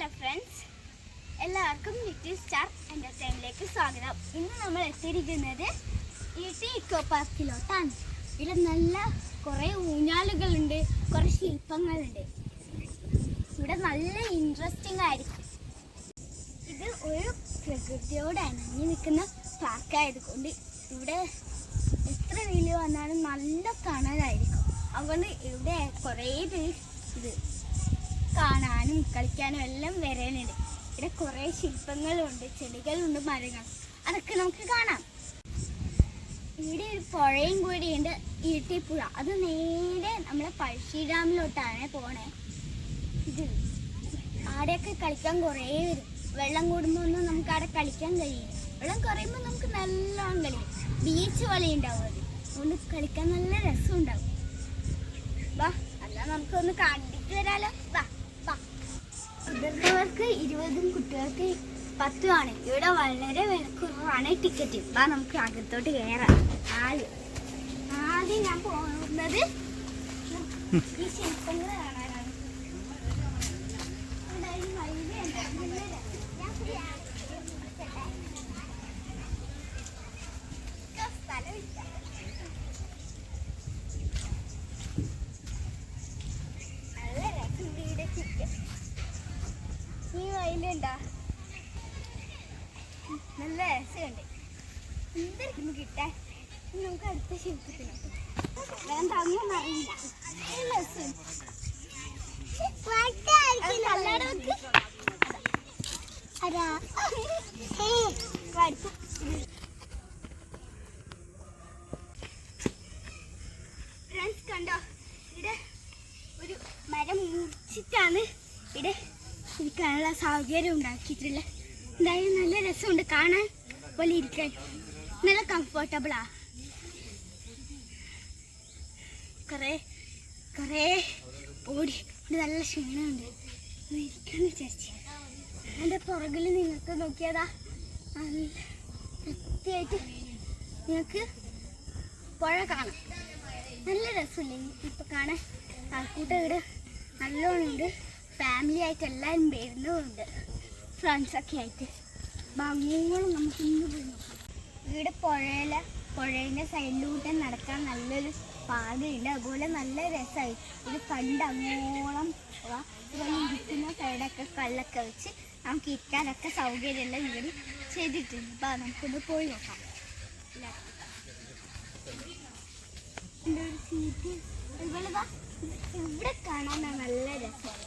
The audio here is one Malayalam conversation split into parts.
ഹലോ ഫ്രണ്ട്സ് എല്ലാവർക്കും ലിറ്റിൽ സ്റ്റാർ എന്റർടൈനിലേക്ക് സ്വാഗതം. ഇന്ന് നമ്മൾ എത്തിയിരിക്കുന്നത് ഈ ടി ഇക്കോ പാർക്കിലോട്ടാണ് ഇവിടെ നല്ല കുറേ ഊഞ്ഞാലുകളുണ്ട് കുറേ ശില്പങ്ങളുണ്ട്. ഇവിടെ നല്ല ഇൻട്രസ്റ്റിംഗ് ആയിരിക്കും. ഇത് ഒരു പ്രകൃതിയോട് അണങ്ങി നിൽക്കുന്ന പാർക്കായതുകൊണ്ട് ഇവിടെ എത്ര വെയിൽ വന്നാലും നല്ല കാണാനായിരിക്കും അതുകൊണ്ട് ഇവിടെ കുറേ പേര് ഇത് കാണാനും കളിക്കാനും എല്ലാം വരാനുണ്ട് ഇവിടെ കുറേ ശില്പങ്ങളുണ്ട് ചെടികളുണ്ട് മരങ്ങൾ അതൊക്കെ നമുക്ക് കാണാം. ഇവിടെ ഒരു പുഴയും കൂടിയുണ്ട് ഈട്ടിപ്പുഴ. അത് നേരെ നമ്മളെ പഴശ്ശി ഡാമിലോട്ടാണ് പോണേ. ഇത് ആടെയൊക്കെ കളിക്കാൻ കുറേ വരും. വെള്ളം കൂടുമ്പോൾ ഒന്നും നമുക്ക് അവിടെ കളിക്കാൻ കഴിയില്ല. വെള്ളം കുറയുമ്പോൾ നമുക്ക് നല്ലോണം കളിയും ബീച്ച് പോലെ ഉണ്ടാവും അത്. അതുകൊണ്ട് കളിക്കാൻ നല്ല രസം ഉണ്ടാവും വാ എന്നാൽ നമുക്കൊന്ന് കണ്ടിട്ട് വരാലോ. വാ. മുതിർന്നവർക്ക് ഇരുപതും കുട്ടികൾക്ക് പത്തുമാണ്. ഇവിടെ വളരെ വിലക്കുറവാണ് ടിക്കറ്റ് ഇപ്പം നമുക്ക് അകത്തോട്ട് കയറാം. ആദ്യം ആദ്യം ഞാൻ പോകുന്നത് ഈ ശില്പങ്ങൾ ഈ മയിലുണ്ടോ നല്ല രസമുണ്ട് എന്തായിരിക്കും കിട്ടാൻ നമുക്ക് അടുത്ത ശില്പത്തിനുണ്ട് ഞാൻ തങ്ങും അറിയില്ല വെക്ക്. അതാ. അടുത്ത. ഫ്രണ്ട്സ് കണ്ടോ ഇവിടെ ഒരു മരം മുറിച്ചിട്ടാണ് ഇവിടെ ഇരിക്കാനുള്ള സൗകര്യം ഉണ്ടാക്കിയിട്ടില്ല. എന്തായാലും നല്ല രസമുണ്ട്. കാണാൻ പോലെ ഇരിക്കാൻ. നല്ല കംഫർട്ടബിളാ കുറേ കുറേ ഓടി. നല്ല ക്ഷീണമുണ്ട്. ഇരിക്കാന്ന് വിചാരിച്ചു. എന്റെ പുറകിൽ നിങ്ങൾക്ക് നോക്കിയതാ. നല്ല വൃത്തിയായിട്ട് നിങ്ങൾക്ക് പുഴ കാണാം. നല്ല രസമില്ലേ ഇപ്പൊ കാണാൻ. ആൾക്കൂട്ടം ഇവിടെ നല്ലോണം ഉണ്ട് ഫാമിലി ആയിട്ട് എല്ലാവരും വരുന്നുമുണ്ട് ഫ്രണ്ട്സൊക്കെ ആയിട്ട്. ഭംഗികളും നമുക്ക് ഇന്ന് പോയി നോക്കാം. ഇവിടെ പുഴയിലെ പുഴയുടെ സൈഡിലൂടെ നടക്കാൻ നല്ലൊരു പാതയുണ്ട്. അതുപോലെ നല്ല രസമായി. ഇത് കണ്ട് അങ്ങോളം. ഇതുപോലെ ഇരിക്കുന്ന സൈഡൊക്കെ കല്ലൊക്കെ വെച്ച് നമുക്ക് ഇരിക്കാനൊക്കെ സൗകര്യമെല്ലാം ഇവിടെ ചെയ്തിട്ടുണ്ട്. അപ്പോൾ നമുക്കൊന്ന് പോയി നോക്കാം. ഇവിടെ കാണാനാണ് നല്ല രസമാണ്.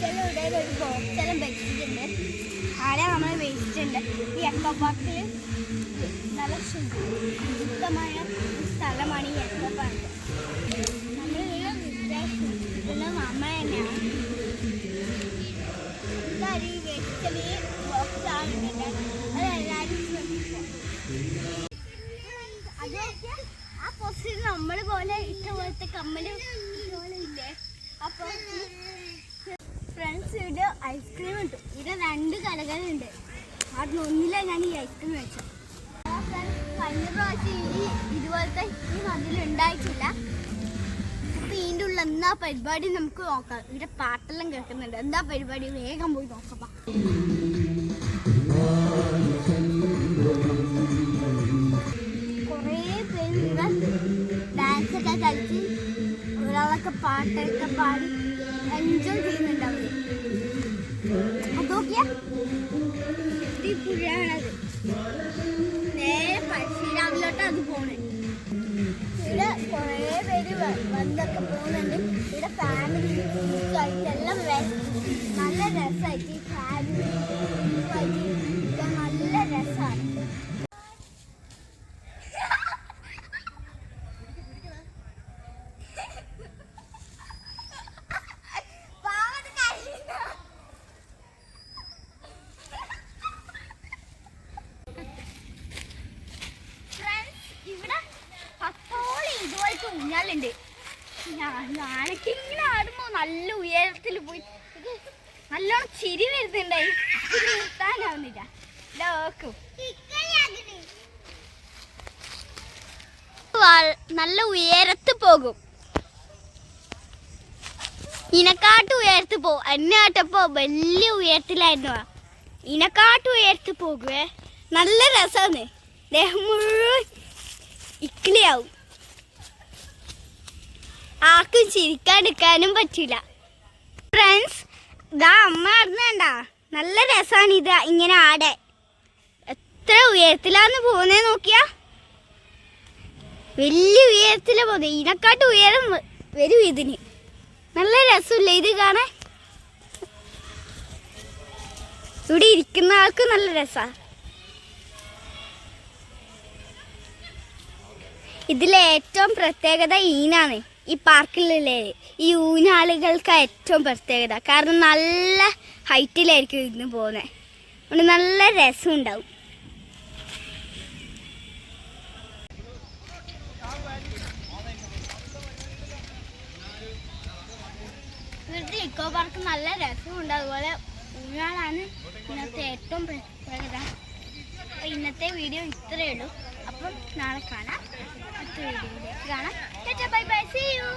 ബീച്ചിന്റെ ഒരു ബോക്സെല്ലാം വെച്ചിട്ടുണ്ട്. നമ്മൾ വെച്ചിട്ടുണ്ട്. ഈ എക്കോ പാർക്കിൽ നല്ല ശുദ്ധമായ സ്ഥലമാണ് ഈ എക്കോ പാർക്ക് നമ്മൾ ഇവിടെ നമ്മൾ തന്നെയാണ്. ഇതൊരു നമ്മൾ പോലെ ഇഷ്ടപോലത്തെ കമ്മലും ഇവിടെ ഐസ്ക്രീം കിട്ടും ഇവിടെ രണ്ട് കടകളുണ്ട്. ഒന്നിലാണ് ഞാൻ ഈ ഐസ്ക്രീം വെച്ചത്. കഴിഞ്ഞ പ്രാവശ്യം ഈ ഇതുപോലത്തെ ഈ മതിൽ ഉണ്ടായിട്ടില്ല. അപ്പൊ ഇതിന്റെ ഉള്ള എന്താ പരിപാടി നമുക്ക് നോക്കാം. ഇവിടെ പാട്ടെല്ലാം കേൾക്കുന്നുണ്ട്. എന്താ പരിപാടി? വേഗം പോയി നോക്കാം. കുറേ പേര് ഡാൻസൊക്കെ കളിച്ച് ഒരാളൊക്കെ പാട്ടൊക്കെ പാടി. എൻജോയ് ചെയ്യുന്നുണ്ട് അവർ അതൊക്കെയാ ഈ പുഴയാണത് നേരെ പരശുരാമിലോട്ട് അത് പോണേ. ഇവിടെ കുറേ പേര് വന്നൊക്കെ പോകുന്നുണ്ട്. ഇവിടെ ഫാമിലി ആയിട്ട് എല്ലാം നല്ല രസമായിട്ട് ഫാമിലി ആയിട്ട് ഇരിക്കാൻ നല്ല രസമാണ് പാവത് കരയുന്നു. Friends, ഇവിടെ പത്തോളം ഇതുപോലത്തെ ഊഞ്ഞാലുണ്ട് ഞാനൊക്കെ ഇങ്ങനെ ആടുമ്പോ നല്ല ഉയരത്തിൽ പോയി. നല്ലോണം ചിരി വരുന്നുണ്ടായി. നിർത്താനാവുന്നില്ല. നല്ല ഉയരത്ത് പോകും. ഇനക്കാട്ട് ഉയരത്ത് പോകും എന്നെ ആട്ടപ്പോ വലിയ ഉയരത്തിലായിരുന്നു. ഇനക്കാട്ട് ഉയരത്ത് പോകുവേ. നല്ല രസമാണ്. ദേഹം മുഴുവൻ ഇക്കിളിയാവും. ആർക്കും ചിരിക്കാനെടുക്കാനും പറ്റില്ല. ഫ്രണ്ട്സ് ഇതാ അമ്മ അറിഞ്ഞണ്ട നല്ല രസമാണ് ഇത് ഇങ്ങനെ ആടെ. എത്ര ഉയരത്തിലാന്ന് പോകുന്നേ നോക്കിയാ. വലിയ ഉയരത്തിലാ പോകുന്നത് ഇതിനെക്കാട്ട് ഉയരം വരും ഇതിന്. നല്ല രസമില്ല ഇത് കാണാൻ? ഇവിടെ ഇരിക്കുന്ന ആൾക്ക് നല്ല രസമാണ് ഇതിലെ ഏറ്റവും പ്രത്യേകത ഈനാണ്. ഈ പാർക്കിലെ ഈ ഊഞ്ഞാലുകൾക്ക് ഏറ്റവും പ്രത്യേകത. കാരണം നല്ല ഹൈറ്റിലായിരിക്കും ഇന്ന് പോകുന്നത് അതുകൊണ്ട് നല്ല രസം ഉണ്ടാവും ഇക്കോ പാർക്ക് നല്ല രസമുണ്ട്. അതുപോലെ ഊഞ്ഞാലാണ് ഇന്നത്തെ ഏറ്റവും പ്രത്യേകത ഇന്നത്തെ വീഡിയോ ഇത്രയേ ഉള്ളൂ. അപ്പം നാളെ കാണാം. അടുത്ത വീഡിയോയിലേക്ക് കാണാം. Bye bye. See you